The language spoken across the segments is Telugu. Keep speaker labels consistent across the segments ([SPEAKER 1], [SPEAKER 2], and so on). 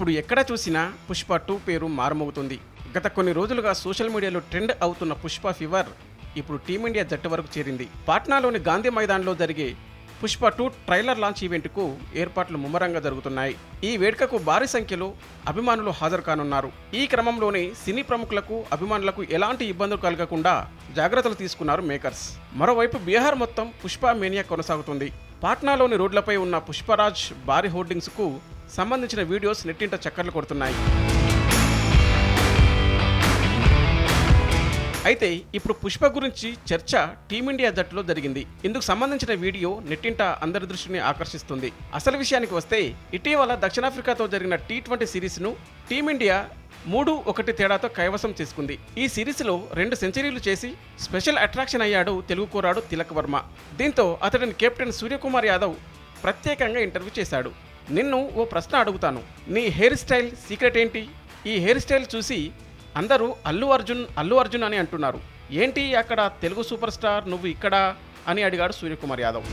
[SPEAKER 1] ఇప్పుడు ఎక్కడ చూసినా పుష్ప టూ పేరు మారుమోగుతుంది గత కొన్ని రోజులుగా సోషల్ మీడియాలో ట్రెండ్ అవుతున్న పుష్ప ఫీవర్ ఇప్పుడు టీమిండియా జట్టు వరకు చేరింది. పాట్నాలోని గాంధీ మైదాన్లో జరిగే పుష్ప టూ ట్రైలర్ లాంచ్ ఈవెంట్కు ఏర్పాట్లు ముమ్మరంగా జరుగుతున్నాయి. ఈ వేడుకకు భారీ సంఖ్యలో అభిమానులు హాజరు కానున్నారు. ఈ క్రమంలోనే సినీ ప్రముఖులకు అభిమానులకు ఎలాంటి ఇబ్బందులు కలగకుండా జాగ్రత్తలు తీసుకున్నారు మేకర్స్. మరోవైపు బీహార్ మొత్తం పుష్ప మేనియా కొనసాగుతుంది. పాట్నాలోని రోడ్లపై ఉన్న పుష్పరాజ్ భారీ హోర్డింగ్స్కు సంబంధించిన వీడియోస్ నెట్టింట చక్కర్లు కొడుతున్నాయి. అయితే ఇప్పుడు పుష్ప గురించి చర్చ టీమిండియా జట్టులో జరిగింది. ఇందుకు సంబంధించిన వీడియో నెట్టింట అందరి దృష్టిని ఆకర్షిస్తుంది. అసలు విషయానికి వస్తే ఇటీవల దక్షిణాఫ్రికాతో జరిగిన టీ ట్వంటీ సిరీస్ను టీమిండియా మూడు ఒకటి తేడాతో కైవసం చేసుకుంది. ఈ సిరీస్లో రెండు సెంచరీలు చేసి స్పెషల్ అట్రాక్షన్ అయ్యాడు తెలుగు కోరాడు తిలక్ వర్మ. దీంతో అతడిని కెప్టెన్ సూర్యకుమార్ యాదవ్ ప్రత్యేకంగా ఇంటర్వ్యూ చేశాడు. నిన్ను ఓ ప్రశ్న అడుగుతాను. నీ హెయిర్ స్టైల్ సీక్రెట్ ఏంటి? ఈ హెయిర్ స్టైల్ చూసి అందరూ అల్లు అర్జున్ అల్లు అర్జున్ అని అంటున్నారు. ఏంటి అక్కడ తెలుగు సూపర్ స్టార్ నువ్వు ఇక్కడ అని అడిగాడు సూర్యకుమార్ యాదవ్.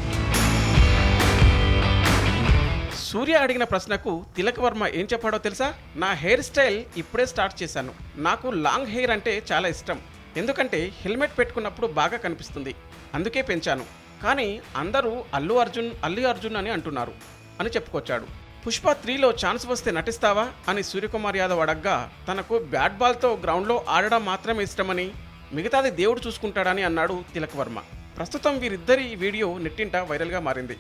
[SPEAKER 1] సూర్య అడిగిన ప్రశ్నకు తిలక్ వర్మ ఏం చెప్పాడో తెలుసా? నా హెయిర్ స్టైల్ ఇప్పుడే స్టార్ట్ చేశాను. నాకు లాంగ్ హెయిర్ అంటే చాలా ఇష్టం. ఎందుకంటే హెల్మెట్ పెట్టుకున్నప్పుడు బాగా కనిపిస్తుంది. అందుకే పెంచాను. కానీ అందరూ అల్లు అర్జున్ అల్లు అర్జున్ అని అంటున్నారు. అని చెప్పుకొచ్చాడు. పుష్ప త్రీలో ఛాన్స్ వస్తే నటిస్తావా? అని సూర్యకుమార్ యాదవ్ అడగ్గా తనకు బ్యాట్ బాల్తో గ్రౌండ్లో ఆడడం మాత్రమే ఇష్టమని మిగతాది దేవుడు చూసుకుంటాడని అన్నాడు తిలక్ వర్మ. ప్రస్తుతం వీరిద్దరి వీడియో నెట్టింట వైరల్గా మారింది.